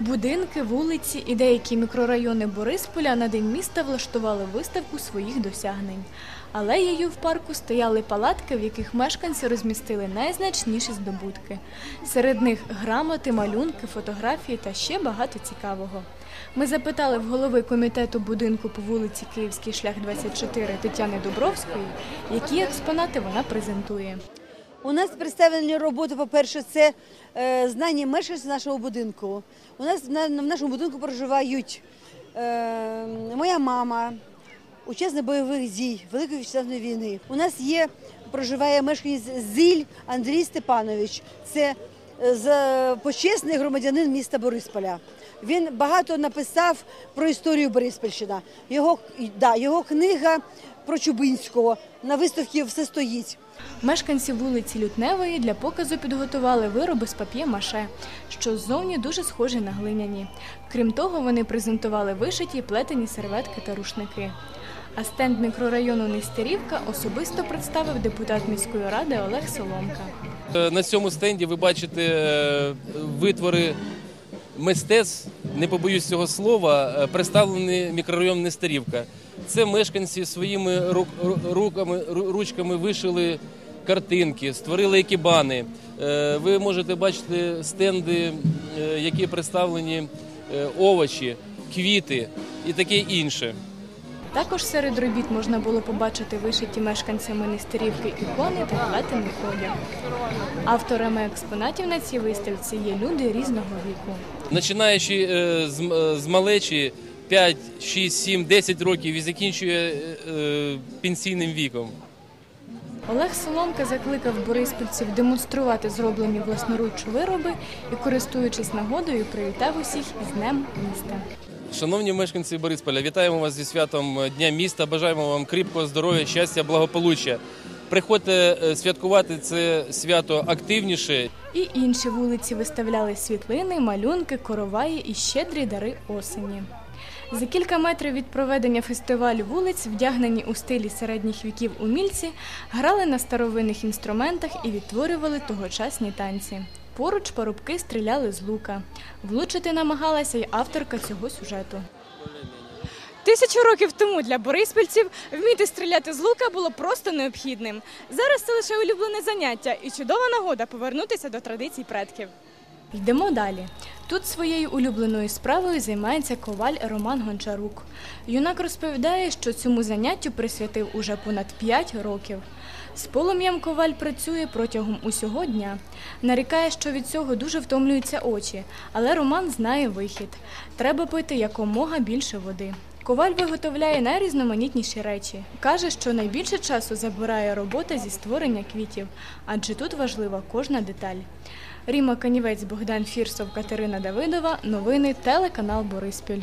Будинки, вулиці і деякі мікрорайони Борисполя на День міста влаштували виставку своїх досягнень. Алеєю в парку стояли палатки, в яких мешканці розмістили найзначніші здобутки. Серед них грамоти, малюнки, фотографії та ще багато цікавого. Ми запитали в голови комітету будинку по вулиці Київський шлях 24 Тетяни Дубровської, які експонати вона презентує. У нас представлені роботи, по-перше, це е, знання мешканців нашого будинку. У нас в нашому будинку проживають е, моя мама, учасник бойових дій Великої вітчизняної війни. У нас є, проживає мешканець Зиль Андрій Степанович. Це е, почесний громадянин міста Борисполя. Він багато написав про історію Бориспільщина. Його, да, його книга про Чубинського на виставці все стоїть. Мешканці вулиці Лютневої для показу підготували вироби з пап'є-маше, що ззовні дуже схожі на глиняні. Крім того, вони презентували вишиті плетені серветки та рушники. А стенд мікрорайону Нестерівка особисто представив депутат міської ради Олег Соломка. Е, На цьому стенді ви бачите е, витвори мистецтв, не побоюсь цього слова, е, представлений мікрорайон Нестерівка. Це мешканці своїми рук- руками, ручками вишили картинки, створили екібани. Е, Ви можете бачити стенди, е, які представлені е, овочі, квіти і таке інше. Також серед робіт можна було побачити вишиті мешканцями Нестерівки ікони та плетений одяг. Авторами експонатів на цій виставці є люди різного віку. Починаючи з малечі 5, 6, 7, 10 років і закінчує е, е, пенсійним віком. Олег Соломка закликав бориспільців демонструвати зроблені власноруч вироби і, користуючись нагодою, привітав усіх із Днем міста. Шановні мешканці Борисполя, вітаємо вас зі святом Дня міста. Бажаємо вам кріпкого здоров'я, щастя, благополуччя. Приходьте е, святкувати це свято активніше. І інші вулиці виставляли світлини, малюнки, короваї і щедрі дари осені. За кілька метрів від проведення фестивалю вулиць, вдягнені у стилі середніх віків умільці, грали на старовинних інструментах і відтворювали тогочасні танці. Поруч парубки стріляли з лука. Влучити намагалася й авторка цього сюжету. Тисячу років тому для бориспільців вміти стріляти з лука було просто необхідним. Зараз це лише улюблене заняття і чудова нагода повернутися до традицій предків. Йдемо далі. Тут своєю улюбленою справою займається коваль Роман Гончарук. Юнак розповідає, що цьому заняттю присвятив уже понад 5 років. З полум'ям коваль працює протягом усього дня. Нарікає, що від цього дуже втомлюються очі, але Роман знає вихід. Треба пити якомога більше води. Коваль виготовляє найрізноманітніші речі. Каже, що найбільше часу забирає робота зі створення квітів, адже тут важлива кожна деталь. Ріма Канівець, Богдан Фірсов, Катерина Давидова. Новини телеканал Бориспіль.